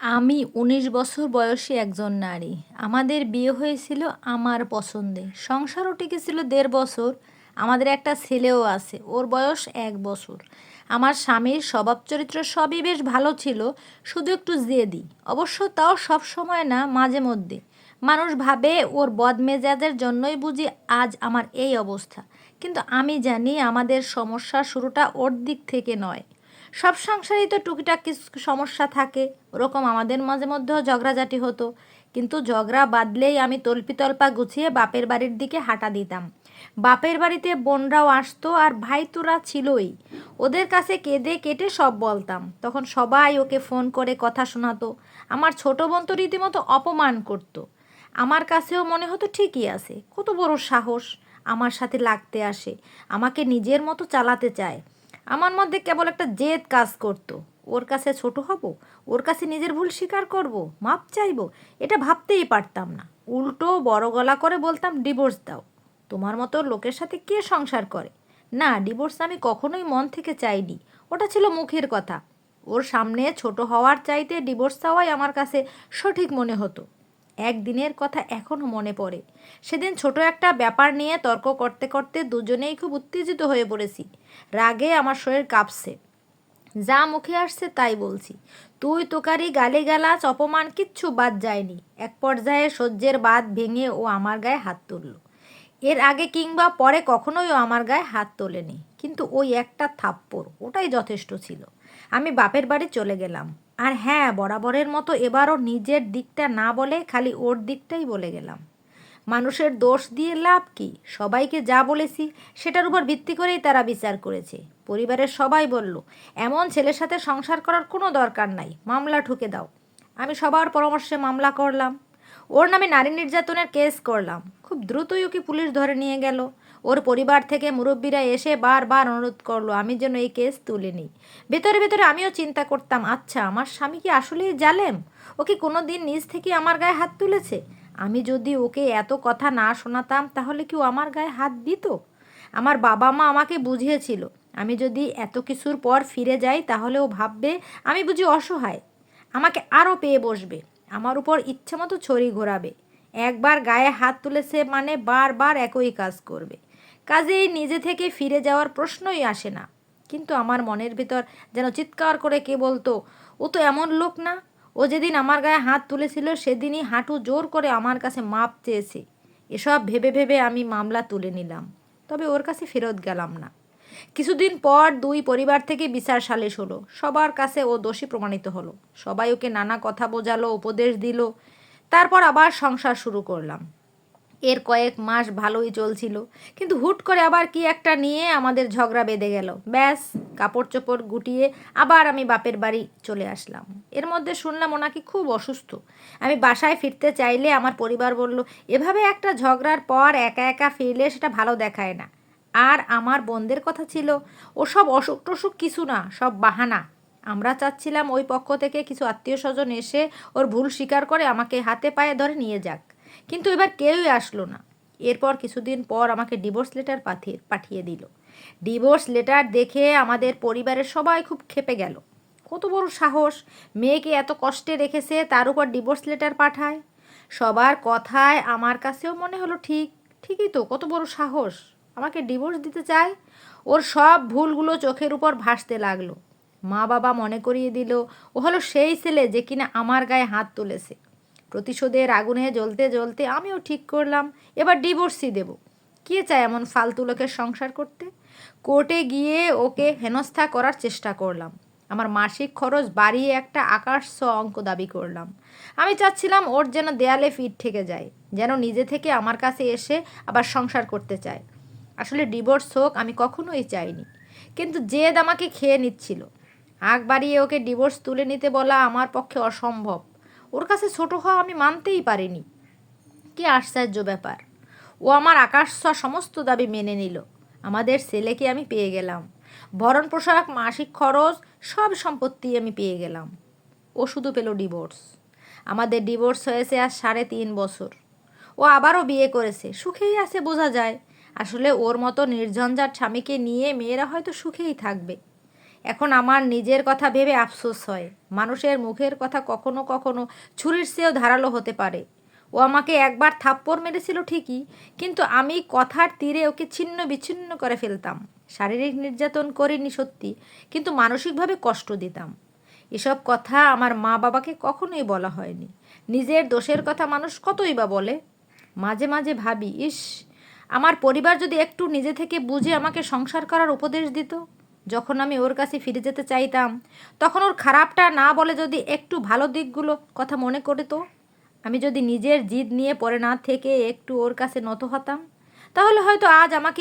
আমি উনিশ বছর বয়সী একজন নারী। আমাদের বিয়ে হয়েছিল আমার পছন্দে। সংসারও টিকেছিল দেড় বছর। আমাদের একটা ছেলেও আছে, ওর বয়স এক বছর। আমার স্বামীর স্বভাব চরিত্র সবই বেশ ভালো ছিল, শুধু একটু জেদি। অবশ্য তাও সব সময় না, মাঝে মধ্যে। মানুষ ভাবে ওর বদমেজাজের জন্যই বুঝি আজ আমার এই অবস্থা। কিন্তু আমি জানি আমাদের সমস্যার শুরুটা ওর দিক থেকে নয়। সব সংসারেই তো টুকিটাক কিছু সমস্যা থাকে। ওরকম আমাদের মাঝে মধ্যেও ঝগড়াঝাটি হতো। কিন্তু ঝগড়া বাদলেই আমি তল্পিতল্পা গুছিয়ে বাপের বাড়ির দিকে হাঁটা দিতাম। বাপের বাড়িতে বোনরাও আসতো আর ভাই তোরা ছিলই। ওদের কাছে কেঁদে কেটে সব বলতাম। তখন সবাই ওকে ফোন করে কথা শোনাতো। আমার ছোট বোন তো রীতিমতো অপমান করতো। আমার কাছেও মনে হতো ঠিকই আছে। কত বড় সাহস। আমার সাথে লাগতে আসে। আমাকে নিজের মতো চালাতে চায়। আমার মধ্যে কেবল একটা জেদ কাজ করতো। ওর কাছে ছোট হব, ওর কাছে নিজের ভুল স্বীকার করব, মাপ চাইব, এটা ভাবতেই পারতাম না। উল্টো বড় গলা করে বলতাম, ডিভোর্স দাও। তোমার মতো লোকের সাথে কে সংসার করে? না, ডিভোর্স আমি কখনোই মন থেকে চাইনি। ওটা ছিল মুখের কথা। ওর সামনে ছোট হওয়ার চাইতে ডিভোর্স চাওয়াই আমার কাছে সঠিক মনে হতো। একদিনের কথা এখনও মনে পড়ে। সেদিন ছোট একটা ব্যাপার নিয়ে তর্ক করতে করতে দুজনেই খুব উত্তেজিত হয়ে পড়েছি। রাগে আমার শরীর কাঁপছে। যা মুখে আসছে তাই বলছি। তুই তোকারি গালি গালাচ অপমান কিচ্ছু বাদ যায়নি। এক পর্যায়ে সহ্যের বাদ ভেঙে ও আমার গায়ে হাত তুলল। এর আগে কিংবা পরে কখনোই ও আমার গায়ে হাত তোলেনি। কিন্তু ওই একটা থাপ্পড়, ওটাই যথেষ্ট ছিল। আমি বাপের বাড়ি চলে গেলাম। আর হ্যাঁ বরাবরের মতো এবারও নিজের দিকটা না বলে খালি ওর দিকটাই বলে গেলাম। মানুষের দোষ দিয়ে লাভ কি? সবাইকে যা বলেছি, সেটার উপর ভিত্তি করেই তারা বিচার করেছে। পরিবারের সবাই বলল, এমন ছেলের সাথে সংসার করার কোনো দরকার নাই, মামলা ঠুকে দাও। আমি সবার পরামর্শে মামলা করলাম। ওর নামে নারী নির্যাতনের কেস করলাম। খুব দ্রুতই ওকে পুলিশ ধরে নিয়ে গেল। ওর পরিবার থেকে মুরব্বীরা এসে বারবার অনুরোধ করল, আমি যেন এই কেস তুলে নিই। ভেতরে ভেতরে আমিও চিন্তা করতাম আচ্ছা আমার স্বামী কি আসলেই জালেম? ও কি কোনো দিন নিজ থেকে আমার গায়ে হাত তুলেছে? আমি যদি ওকে এত কথা না শোনাতাম, তাহলে কি ও আমার গায়ে হাত দিত? আমার বাবা মা আমাকে বুঝিয়েছিল, আমি যদি এত কিছুর পর ফিরে যাই, তাহলে ও ভাববে আমি বুঝি অসহায়। আমাকে আরও পেয়ে বসবে, আমার উপর ইচ্ছে মতো ছড়ি ঘোরাবে। একবার গায়ে হাত তুলেছে মানে বারবার একই কাজ করবে। কাজেই নিজে থেকে ফিরে যাওয়ার প্রশ্নই আসে না। কিন্তু আমার মনের ভিতর যেন চিৎকার করে কে বলতো, ও তো এমন লোক না। ও যেদিন আমার গায়ে হাত তুলেছিল, সেদিনই হাঁটু জোর করে আমার কাছে মাপ চেয়েছে। এসব ভেবে ভেবে আমি মামলা তুলে নিলাম। তবে ওর কাছে ফেরত গেলাম না। কিছুদিন পর দুই পরিবার থেকে বিচার সালিশ হলো। সবার কাছে ও দোষী প্রমাণিত হলো। সবাই ওকে নানা কথা বোঝালো, উপদেশ দিল। তারপর আবার সংসার শুরু করলাম। এর কয়েক মাস ভালোই চলছিল। কিন্তু হুট করে আবার কি একটা নিয়ে আমাদের ঝগড়া বেঁধে গেল। ব্যাস কাপড় চোপড় গুটিয়ে আবার আমি বাপের বাড়ি চলে আসলাম। এর মধ্যে শুনলাম ওনাকে খুব অসুস্থ। আমি বাসায় ফিরতে চাইলে আমার পরিবার বলল, এভাবে একটা ঝগড়ার পর একা একা ফিরলে সেটা ভালো দেখায় না। আর আমার বোনদের কথা ছিল, ওসব অসুখ টসুখ কিছু না, সব বাহানা। আমরা চাচ্ছিলাম ওই পক্ষ থেকে কিছু আত্মীয় স্বজন এসে ওর ভুল স্বীকার করে আমাকে হাতে পায়ে ধরে নিয়ে যাক। কিন্তু এবার কেউই আসলো না। এরপর কিছুদিন পর আমাকে ডিভোর্স লেটার পাঠিয়ে পাঠিয়ে দিল। ডিভোর্স লেটার দেখে আমাদের পরিবারের সবাই খুব খেপে গেল। কত বড় সাহস! মেয়েকে এত কষ্টে রেখেছে, তার উপর ডিভোর্স লেটার পাঠায়। সবার কথায় আমার কাছেও মনে হলো, ঠিক, ঠিকই তো, কত বড় সাহস! আমাকে ডিভোর্স দিতে চায়? ওর সব ভুলগুলো চোখের উপর ভাসতে লাগল। মা বাবা মনে করিয়ে দিল, ও হলো সেই ছেলে যে কিনা আমার গায়ে হাত তুলেছে। প্রতিশোধের আগুনে জ্বলতে জ্বলতে আমিও ঠিক করলাম, এবার ডিভোর্সই দেব। কে চায় এমন ফালতু লোকের সংসার করতে? কোর্টে গিয়ে ওকে হেনস্থা করার চেষ্টা করলাম। আমার মাসিক খরচ বাড়িয়ে একটা আকাশ অঙ্ক দাবি করলাম। আমি চাচ্ছিলাম ওর যেন দেয়ালে ফিট থেকে যায়, যেন নিজে থেকে আমার কাছে এসে আবার সংসার করতে চায়। আসলে ডিভোর্স হোক, আমি কখনোই চাইনি। কিন্তু জেদ আমাকে খেয়ে নিচ্ছিল। আগ বাড়িয়ে ওকে ডিভোর্স তুলে নিতে বলা আমার পক্ষে অসম্ভব। ওর কাছে ছোট হওয়া আমি মানতেই পারিনি। কি আশ্চর্য ব্যাপার। ও আমার আকাশ সমস্ত দাবি মেনে নিল। আমাদের ছেলেকে আমি পেয়ে গেলাম। ভরণ পোশাক, মাসিক খরচ, সব সম্পত্তি আমি পেয়ে গেলাম। ও শুধু পেল ডিভোর্স। আমাদের ডিভোর্স হয়েছে আর সাড়ে তিন বছর। ও আবারও বিয়ে করেছে। সুখেই আছে বোঝা যায়। আসলে ওর মতো নির্ঝঞ্ঝাট স্বামীকে নিয়ে মেয়েরা হয়তো সুখেই থাকবে। এখন আমার নিজের কথা ভেবে আফসোস হয়। মানুষের মুখের কথা কখনো কখনো ছুরির চেয়েও ধারালো হতে পারে। ও আমাকে একবার থাপ্পড় মেরেছিল ঠিকই, কিন্তু আমি কথার তীরে ওকে ছিন্ন বিচ্ছিন্ন করে ফেলতাম। শারীরিক নির্যাতন করিনি সত্যি, কিন্তু মানসিকভাবে কষ্ট দিতাম। এসব কথা আমার মা বাবাকে কখনোই বলা হয়নি। নিজের দোষের কথা মানুষ কতই বা বলে? মাঝে মাঝে ভাবি, ইস, আমার পরিবার যদি একটু নিজে থেকে বুঝে আমাকে সংসার করার উপদেশ দিত? যখন আমি ওর কাছে ফিরে যেতে চাইতাম, তখন ওর খারাপটা না বলে যদি একটু ভালো দিকগুলো কথা মনে করে তো? আমি যদি নিজের জিদ নিয়ে পরে না থেকে একটু ওর কাছে নত হতাম, তাহলে হয়তো আজ আমাকে